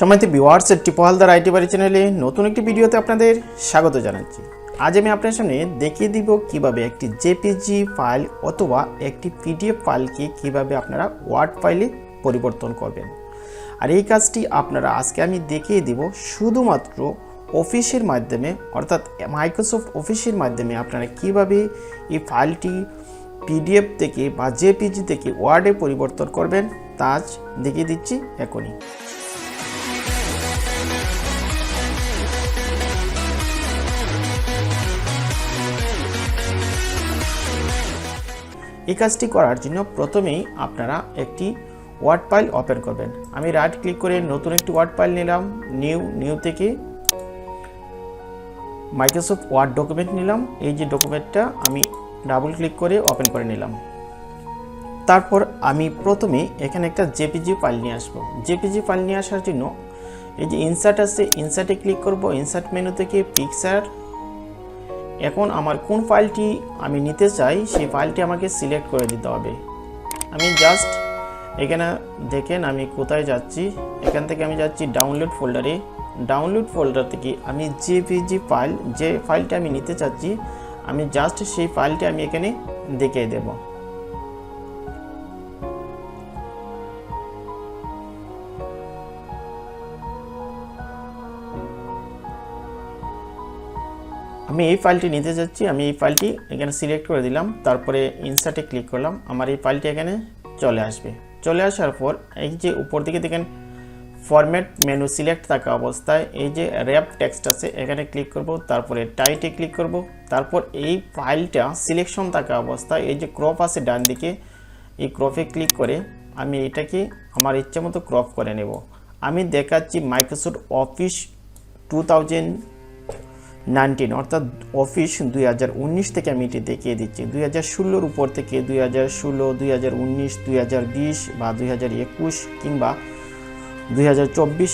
সময়তে viewers টিপোহালদার IT বাড়ি চ্যানেলে নতুন একটি ভিডিওতে আপনাদের স্বাগত জানাচ্ছি। আজ আমি আপনার সামনে দেখিয়ে দিব কীভাবে একটি জেপিজি ফাইল অথবা একটি পিডিএফ ফাইলকে কীভাবে আপনারা ওয়ার্ড ফাইলে পরিবর্তন করবেন। আর এই কাজটি আপনারা আজকে আমি দেখিয়ে দিব শুধুমাত্র অফিসের মাধ্যমে, অর্থাৎ মাইক্রোসফট অফিসের মাধ্যমে আপনারা কীভাবে এই ফাইলটি পিডিএফ থেকে বা জেপিজি থেকে ওয়ার্ডে পরিবর্তন করবেন, তা দেখিয়ে দিচ্ছি এখনই। এই কাজটি করার জন্য প্রথমেই আপনারা একটি ওয়ার্ড ফাইল ওপেন করবেন। আমি রাইট ক্লিক করে নতুন একটি ওয়ার্ড ফাইল নিলাম নিউ নিউ থেকে মাইক্রোসফট ওয়ার্ড ডকুমেন্ট নিলাম। এই যে ডকুমেন্টটা আমি ডাবল ক্লিক করে ওপেন করে নিলাম। তারপর আমি প্রথমে এখানে একটা জেপিজি ফাইল নিয়ে আসব। জেপিজি ফাইল নিয়ে আসার জন্য এই যে ইনসার্ট আছে ইনসার্টে ক্লিক করব। ইনসার্ট মেনু থেকে পিকচার এখন আমার কোন ফাইলটি আমি নিতে চাই, সেই ফাইলটি আমাকে সিলেক্ট করে দিতে হবে। আমি জাস্ট এখানে দেখেন আমি কোথায় যাচ্ছি। এখান থেকে আমি যাচ্ছি ডাউনলোড ফোল্ডারে ডাউনলোড ফোল্ডার থেকে আমি জেপিজি ফাইল যে ফাইলটি আমি নিতে চাচ্ছি, আমি জাস্ট সেই ফাইলটি আমি এখানে দেখিয়ে দেব। আমি এই ফাইলটি নিতে যাচ্ছি, আমি এই ফাইলটি এখানে সিলেক্ট করে দিলাম, তারপরে ইনসার্টে ক্লিক করলাম, আমার এই ফাইলটি এখানে চলে আসবে। চলে আসার পর এই যে উপর দিকে দেখেন ফরম্যাট মেনু সিলেক্ট থাকা অবস্থায় এই যে র্যাপ টেক্সট আছে, এখানে ক্লিক করব, তারপরে টাইটে ক্লিক করব, তারপর এই ফাইলটা সিলেকশন থাকা অবস্থায় এই যে ক্রপ আছে ডান দিকে, এই ক্রপে ক্লিক করে আমি এটাকে আমার ইচ্ছে মতো ক্রপ করে নেব। আমি দেখাচ্ছি Microsoft office two thousand nineteen, অর্থাৎ অফিস দুই হাজার উনিশ থেকে আমি এটি দেখিয়ে দিচ্ছি। দুই হাজার ষোলোর উপর থেকে দুই হাজার ষোলো, দুই হাজার উনিশ, দুই হাজার বিশ বা দুই হাজার একুশ কিংবা দুই হাজার চব্বিশ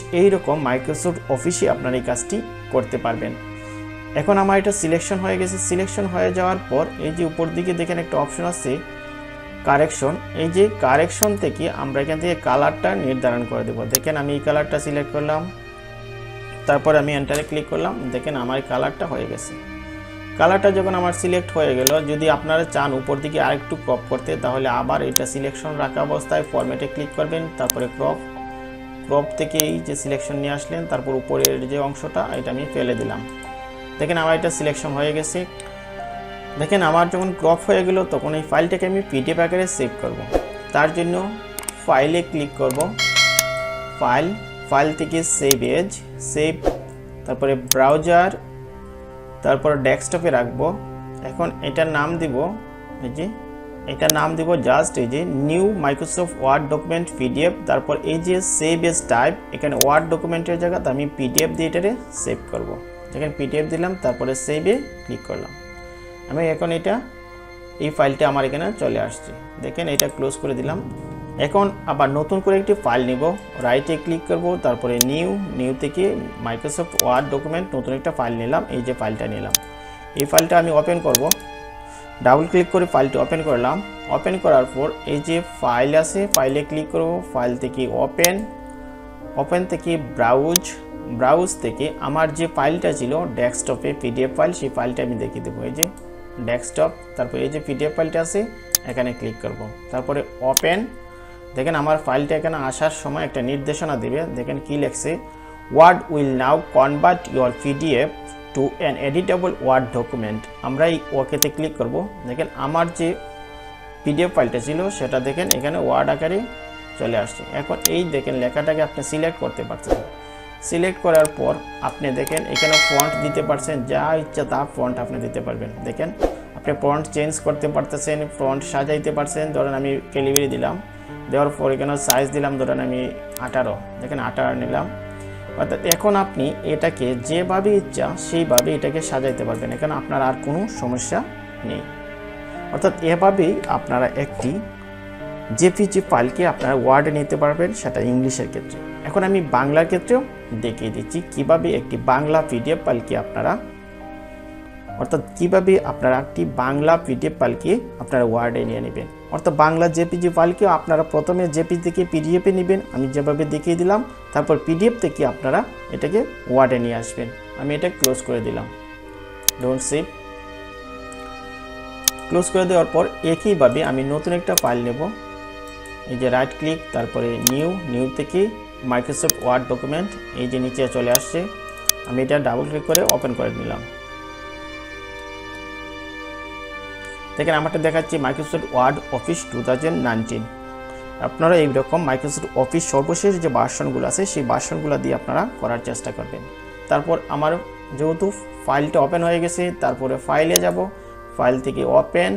মাইক্রোসফট অফিসে আপনার এই কাজটি করতে পারবেন। এখন আমার এটা সিলেকশন হয়ে গেছে। সিলেকশন হয়ে যাওয়ার পর এই যে উপর দিকে দেখেন একটা অপশন আছে কারেকশন এই যে কারেকশন থেকে আমরা এখান থেকে কালারটা নির্ধারণ করে দেবো। দেখেন আমি এই কালারটা সিলেক্ট করলাম। তারপর আমি এন্টারে ক্লিক করলাম, দেখেন আমার কালারটা হয়ে গেছে। কালারটা যখন আমার সিলেক্ট হয়ে গেল, যদি আপনারা চান উপর দিকে আরেকটু ক্রপ করতে, তাহলে আবার এটা সিলেকশন রাখা অবস্থায় ফরম্যাটে ক্লিক করবেন, তারপরে ক্রপ ক্রপ থেকে এই যে সিলেকশন নিয়ে আসলেন, তারপর উপরের যে অংশটা, এটা আমি ফেলে দিলাম। দেখেন আমার এটা সিলেকশন হয়ে গেছে। দেখেন আমার যখন ক্রপ হয়ে গেল, তখন এই ফাইলটাকে আমি পিডিএফ আকারে সেভ করব। তার জন্য ফাইলে ক্লিক করব। ফাইল ফাইল থেকে সেভ এজ, সেভ, তারপরে ব্রাউজার, তারপর ডেস্কটপে রাখব। এখন এটার নাম দিব, এই যে, এটার নাম দিব জাস্ট এই যে new Microsoft word document PDF তারপর এই যে সেভ এজ টাইপ এখানে ওয়ার্ড ডকুমেন্টের জায়গাতে আমি পিডিএফ দিয়ে এটারে সেভ করব। এখানে পিডিএফ দিলাম, তারপরে সেভে ক্লিক করলাম। আমি এখন এটা, এই ফাইলটা আমার এখানে চলে আসছে। দেখেন এটা ক্লোজ করে দিলাম। এখন আবার নতুন করে একটি ফাইল নিব। রাইটে ক্লিক করব, তারপরে নিউ নিউ থেকে মাইক্রোসফট ওয়ার্ড ডকুমেন্ট নতুন একটা ফাইল নিলাম, এই যে ফাইলটা নিলাম। এই ফাইলটা আমি ওপেন করব। ডাবল ক্লিক করে ফাইলটি ওপেন করলাম। ওপেন করার পর এই যে ফাইল আছে ফাইলে ক্লিক করব। ফাইল থেকে ওপেন ওপেন থেকে ব্রাউজ ব্রাউজ থেকে আমার যে ফাইলটা ছিল ডেস্কটপে পিডিএফ ফাইল সেই ফাইলটা আমি দেখিয়ে দেবো। এই যে ডেস্কটপ তারপর এই যে পিডিএফ ফাইলটা আছে, এখানে ক্লিক করব। তারপরে ওপেন দেখেন আমার ফাইলটা এখানে আসার সময় একটা নির্দেশনা দেবে। দেখেন কি লেখছে? Word will now convert your PDF to an editable Word document আমরা এই ওকেতে ক্লিক করব। দেখেন আমার যে পিডিএফ ফাইলটা ছিল, সেটা দেখেন এখানে ওয়ার্ড আকারে চলে আসছে। এখন এই দেখেন লেখাটাকে আপনি সিলেক্ট করতে পারছেন। সিলেক্ট করার পর আপনি দেখেন এখানে ফন্ট দিতে পারছেন, যা ইচ্ছা তা ফন্ট আপনি দিতে পারবেন। দেখেন, আপনি ফন্ট চেঞ্জ করতে পারতেছেন ফন্ট সাজাইতে পারছেন। ধরেন আমি ক্যালিভারি দিলাম। দেওয়ার পর এখানে সাইজ দিলাম, ধরেন আমি আঠারো। দেখেন আঠারো নিলাম। অর্থাৎ এখন আপনি এটাকে যেভাবে ইচ্ছা সেইভাবে এটাকে সাজাইতে পারবেন। এখানে আপনার আর কোনো সমস্যা নেই। অর্থাৎ এভাবেই আপনারা একটি জেপিজি ফাইলকে আপনারা ওয়ার্ডে নিতে পারবেন, সেটা ইংলিশের ক্ষেত্রে। এখন আমি বাংলার ক্ষেত্রেও দেখিয়ে দিচ্ছি কীভাবে একটি বাংলা পিডিএফ ফাইলকে আপনারা, অর্থাৎ কীভাবে আপনারা একটি বাংলা পিডিএফ ফাইলকে আপনারা ওয়ার্ডে নিয়ে নেবেন। অর্থাৎ বাংলা জেপিজি ফাইলকেও আপনারা প্রথমে জেপি থেকে পিডিএফে নেবেন। আমি যেভাবে দেখিয়ে দিলাম, তারপর পিডিএফ থেকে আপনারা এটাকে ওয়ার্ডে নিয়ে আসবেন। আমি এটা ক্লোজ করে দিলাম। ডোন্ট সেভ ক্লোজ করে দেওয়ার পর একইভাবে আমি নতুন একটা ফাইল নেব। এই যে রাইট ক্লিক তারপরে নিউ নিউ থেকে মাইক্রোসফট ওয়ার্ড ডকুমেন্ট এই যে নিচে চলে আসছে। আমি এটা ডাবল ক্লিক করে ওপেন করে নিলাম। দেখেন আমারটা দেখাচ্ছি Microsoft Word Office two thousand nineteen আপনারা এইরকম মাইক্রোসফট অফিস সর্বশেষ যে ভার্সনগুলো আছে, সেই ভার্সনগুলো দিয়ে আপনারা করার চেষ্টা করবেন। তারপর আমার যেহেতু ফাইলটা ওপেন হয়ে গেছে, তারপরে ফাইলে যাব। ফাইল থেকে ওপেন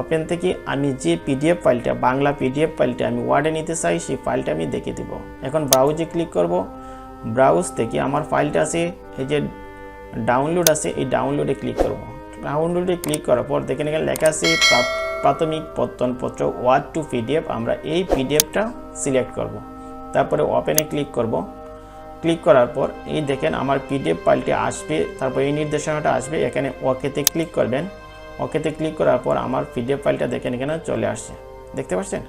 ওপেন থেকে আমি যে পিডিএফ ফাইলটা বাংলা পিডিএফ ফাইলটা আমি ওয়ার্ডে নিতে চাই, সেই ফাইলটা আমি দেখে দেব। এখন ব্রাউজে ক্লিক করব। ব্রাউজ থেকে আমার ফাইলটা আছে, এই যে ডাউনলোড আছে, এই ডাউনলোডে ক্লিক করব। ডাউনলোডে ক্লিক করার পর দেখেন এখানে লেখা আছে প্রা- প্রাথমিক পত্তনপত্র ওয়ার্ড টু পিডিএফ আমরা এই পিডিএফটা সিলেক্ট করব। তারপরে ওপেনে ক্লিক করব। ক্লিক করার পর এই দেখেন আমার পিডিএফ ফাইলটি আসবে। তারপর এই নির্দেশনাটা আসবে। এখানে ওকেতে ক্লিক করবেন। ওকেতে ক্লিক করার পর আমার পিডিএফ ফাইলটা দেখেন এখানে চলে আসছে। দেখতে পাচ্ছেন?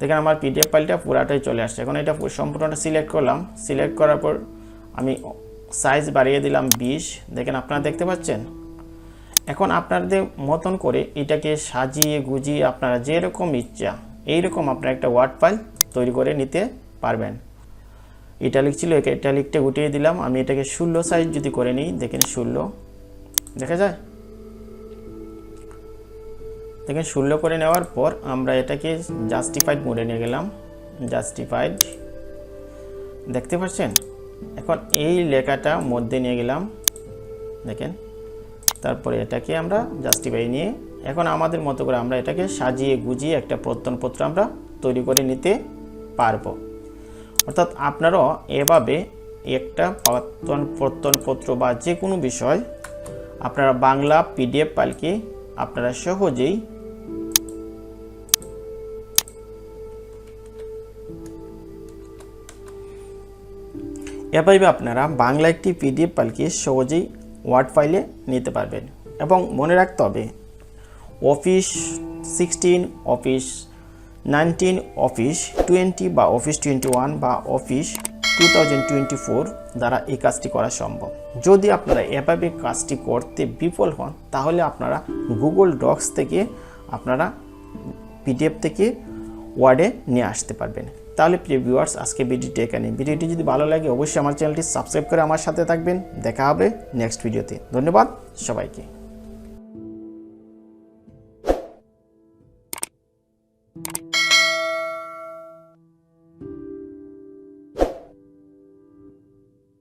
দেখেন আমার পিডিএফ ফাইলটা পুরাটাই চলে আসছে। এখন এটা পুরো সম্পূর্ণটা সিলেক্ট করলাম। সিলেক্ট করার পর আমি সাইজ বাড়িয়ে দিলাম বিশ। দেখেন আপনারা দেখতে পাচ্ছেন? এখন আপনাদের মতন করে এটাকে সাজিয়ে গুজিয়ে আপনারা যেরকম ইচ্ছা, এইরকম আপনারা একটা ওয়ার্ড ফাইল তৈরি করে নিতে পারবেন। ইটালিক ছিল একে ইটালিকটা গুটিয়ে দিলাম। আমি এটাকে ষোলো সাইজ যদি করে নিই, দেখেন ষোলো। দেখা যায়? দেখেন ষোলো করে নেওয়ার পর আমরা এটাকে জাস্টিফাইড মোডে নিয়ে গেলাম। জাস্টিফাইড দেখতে পাচ্ছেন? এখন এই লেখাটা মধ্যে নিয়ে গেলাম। দেখেন। তারপরে এটাকে আমরা জাস্টিফাই নিয়ে এখন আমাদের মতো করে আমরা এটাকে সাজিয়ে গুজিয়ে একটা প্রত্যনপত্র আমরা তৈরি করে নিতে পারব। অর্থাৎ আপনারাও এভাবে একটা প্রত্যন প্রত্যনপত্র বা যে কোনো বিষয় আপনারা বাংলা পিডিএফ পালকে আপনারা সহজেই এভাবে আপনারা বাংলা একটি পিডিএফ পালকে সহজেই ওয়ার্ড ফাইলে নিতে পারবেন। এবং মনে রাখতে হবে Office sixteen Office nineteen Office twenty বা অফিস টোয়েন্টি ওয়ান বা Office two thousand twenty four দ্বারা এই কাজটি করা সম্ভব। যদি আপনারা এভাবে কাজটি করতে বিফল হন, তাহলে আপনারা গুগল ডক্স থেকে আপনারা পিডিএফ থেকে ওয়ার্ডে নিয়ে আসতে পারবেন। তাহলে প্রিয় ভিউয়ার্স, আজকে ভিডিওটি এখানে। ভিডিওটি যদি ভালো লাগে, অবশ্যই আমার চ্যানেলটি সাবস্ক্রাইব করে আমার সাথে থাকবেন। দেখা হবে নেক্সট ভিডিওতে। ধন্যবাদ সবাইকে।